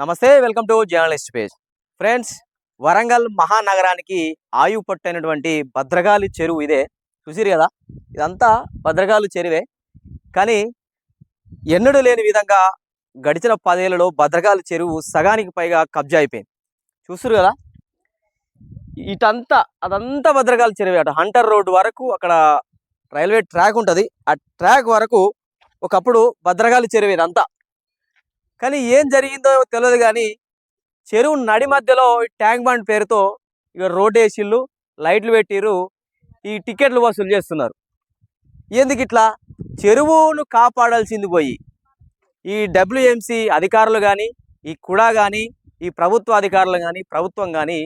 నమస్తే welcome to journalist page. Friends Warangal మహానగరానికి ఆయువు పట్టైనటువంటి భద్రగాలి చెరువు ఇదే. చూసిరు కదా? ఇదంతా భద్రగాలి చెరువే. కానీ ఎన్నడూ లేని విధంగా గడిచిన పదేళ్ళలో భద్రగాలి చెరువు సగానికి పైగా కబ్జా అయిపోయింది. చూస్తురు కదా? ఇటంతా అదంతా భద్రగాలి చెరువే అటు. హంటర్ రోడ్ వరకు అక్కడ రైల్వే ట్రాక్ ఉంటుంది. ఆ ట్రాక్ వరకు ఒకప్పుడు భద్రగాలి చెరువు ఇదంతా. కానీ ఏం జరిగిందో తెలియదు కానీ చెరువు నడి మధ్యలో ట్యాంక్ బండ్ పేరుతో ఇక రోడ్ వేసిళ్ళు లైట్లు పెట్టిర్రు ఈ టికెట్లు వసూలు చేస్తున్నారు. ఎందుకు ఇట్లా? చెరువును కాపాడాల్సింది పోయి ఈ డబ్ల్యూఎంసి అధికారులు కానీ ఈ కుడా కానీ ఈ ప్రభుత్వ అధికారులు కానీ ప్రభుత్వం కానీ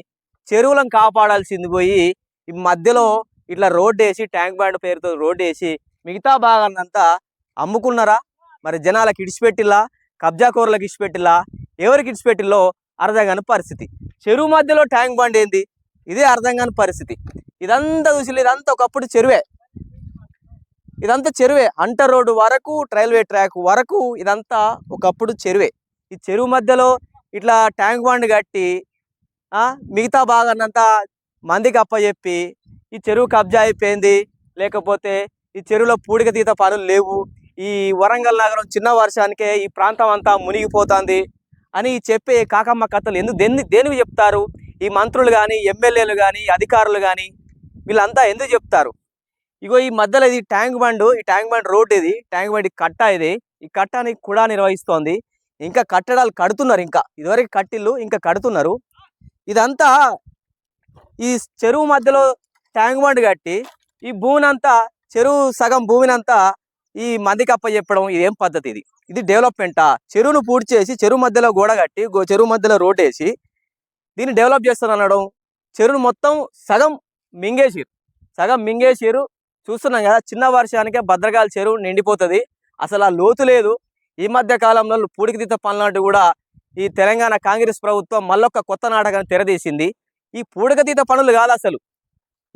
చెరువులను కాపాడాల్సింది పోయి ఈ మధ్యలో ఇట్లా రోడ్ వేసి ట్యాంక్ బండ్ పేరుతో రోడ్ వేసి మిగతా భాగాన్నంతా అమ్ముకున్నారా? మరి జనాలకు ఇడిచిపెట్టిలా కబ్జాకోరులకు ఇచ్చిపెట్టిలా ఎవరికి ఇచ్చిపెట్టిల్లో అర్థం కాని పరిస్థితి. చెరువు మధ్యలో ట్యాంక్ బండ్ ఏంది? ఇదే అర్థం కాని పరిస్థితి. ఇదంతా చూసి ఇదంతా ఒకప్పుడు చెరువే. ఇదంతా చెరువే. అంటర్ రోడ్డు వరకు రైల్వే ట్రాక్ వరకు ఇదంతా ఒకప్పుడు చెరువే. ఈ చెరువు మధ్యలో ఇట్లా ట్యాంక్ బండ్ కట్టి ఆ, మిగతా భాగాన్నంతా మందికి అప్పచెప్పి ఈ చెరువు కబ్జా అయిపోయింది. లేకపోతే ఈ చెరువులో పూడిక తీత పనులు లేవు. ఈ వరంగల్ నగరం చిన్న వర్షానికే ఈ ప్రాంతం అంతా మునిగిపోతుంది అని చెప్పే కాకమ్మ కథలు ఎందుకు దేని దేనికి చెప్తారు? ఈ మంత్రులు కానీ ఎమ్మెల్యేలు కానీ అధికారులు కానీ వీళ్ళంతా ఎందుకు చెప్తారు? ఇగో ఈ మధ్యలో ఇది ట్యాంక్ బండ్ ఈ ట్యాంక్ బండ్ రోడ్ ఇది ట్యాంక్ బండ్ కట్ట ఇది ఈ కట్టని కూడా నిర్వహిస్తోంది. ఇంకా కట్టడాలు కడుతున్నారు ఇంకా. ఇదివరకు కట్టిల్లు ఇంకా కడుతున్నారు. ఇదంతా ఈ చెరువు మధ్యలో ట్యాంక్ బండ్ కట్టి ఈ భూమినంతా చెరువు సగం భూమినంతా ఈ మందికి అప్ప చెప్పడం ఇదేం పద్ధతి ఇది ఇది డెవలప్మెంటా? చెరువును పూర్తి చేసి చెరువు మధ్యలో గోడ కట్టి గో- చెరువు మధ్యలో రోడ్ వేసి దీన్ని డెవలప్ చేస్తాను అనడం. చెరువును మొత్తం సగం మింగేసిరు సగం మింగేసిరు చూస్తున్నాం కదా చిన్న వర్షానికే భద్రకాల చెరువు నిండిపోతుంది. అసలు ఆ లోతు లేదు. ఈ మధ్య కాలంలో పూడికి తీత పనులాంటి కూడా ఈ తెలంగాణ కాంగ్రెస్ ప్రభుత్వం మళ్ళొక్క కొత్త నాటకాన్ని తెరదీసింది. ఈ పూడికతీత పనులు కాదు అసలు.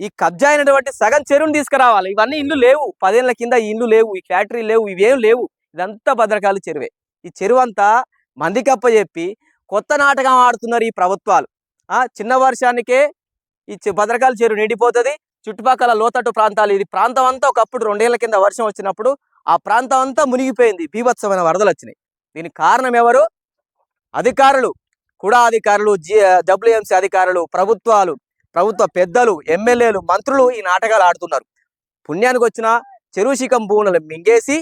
ఈ కబ్జా అయినటువంటి సగం చెరువుని తీసుకురావాలి. ఇవన్నీ ఇల్లు లేవు. పదేళ్ళ కింద ఈ ఇల్లు లేవు. ఈ ఫ్యాక్టరీ లేవు. ఇవేం లేవు. ఇదంతా భద్రకాలు చెరువే. ఈ చెరువు అంతా మందికప్ప అప్పచెప్పి కొత్త నాటకం ఆడుతున్నారు ఈ ప్రభుత్వాలు. ఆ చిన్న వర్షానికే ఈ చె- భద్రకాల చెరువు నిండిపోతుంది. చుట్టుపక్కల లోతట్టు ప్రాంతాలు. ఇది ప్రాంతం అంతా ఒకప్పుడు రెండేళ్ళ కింద వర్షం వచ్చినప్పుడు ఆ ప్రాంతం అంతా మునిగిపోయింది. బీభత్సమైన వరదలు వచ్చినాయి. దీనికి కారణం ఎవరు? అధికారులు. కూడా అధికారులు జి డబ్ల్యూఎంసీ అధికారులు ప్రభుత్వాలు. ప్రభుత్వ పెద్దలు ఎమ్మెల్యేలు మంత్రులు ఈ నాటకాలు ఆడుతున్నారు. పుణ్యానికి వచ్చిన చెరువుశిఖం భూములను మింగేసి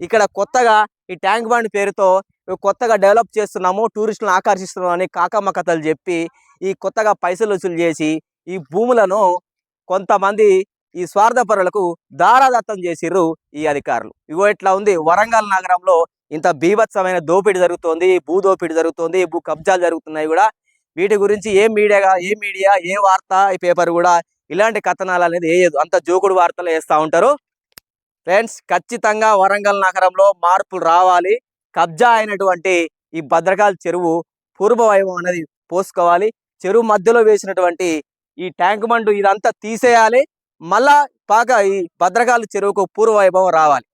ఇక్కడ కొత్తగా ఈ ట్యాంక్ బండ్ పేరుతో కొత్తగా డెవలప్ చేస్తున్నాము టూరిస్టులను ఆకర్షిస్తున్నాము అని కాకమ్మ కథలు చెప్పి ఈ కొత్తగా పైసలు వసూలు చేసి ఈ భూములను కొంతమంది ఈ స్వార్థపరులకు దారాదత్తం చేసిర్రు ఈ అధికారులు. ఇగో ఇట్లా ఉంది? వరంగల్ నగరంలో ఇంత బీభత్సమైన దోపిడీ జరుగుతోంది భూ దోపిడీ జరుగుతోంది భూ కబ్జాలు జరుగుతున్నాయి కూడా. వీటి గురించి ఏ మీడియా ఏ మీడియా ఏ వార్త ఈ పేపర్ కూడా ఇలాంటి కథనాలు అనేది వేయదు అంత జోకుడు వార్తలు వేస్తూ ఉంటారు. ఫ్రెండ్స్ ఖచ్చితంగా వరంగల్ నగరంలో మార్పులు రావాలి. కబ్జా అయినటువంటి ఈ భద్రకాల చెరువు పూర్వ వైభవం అనేది పోసుకోవాలి. చెరువు మధ్యలో వేసినటువంటి ఈ ట్యాంక్ బండు ఇదంతా తీసేయాలి. మళ్ళా పాక ఈ భద్రకాల చెరువుకు పూర్వ వైభవం రావాలి.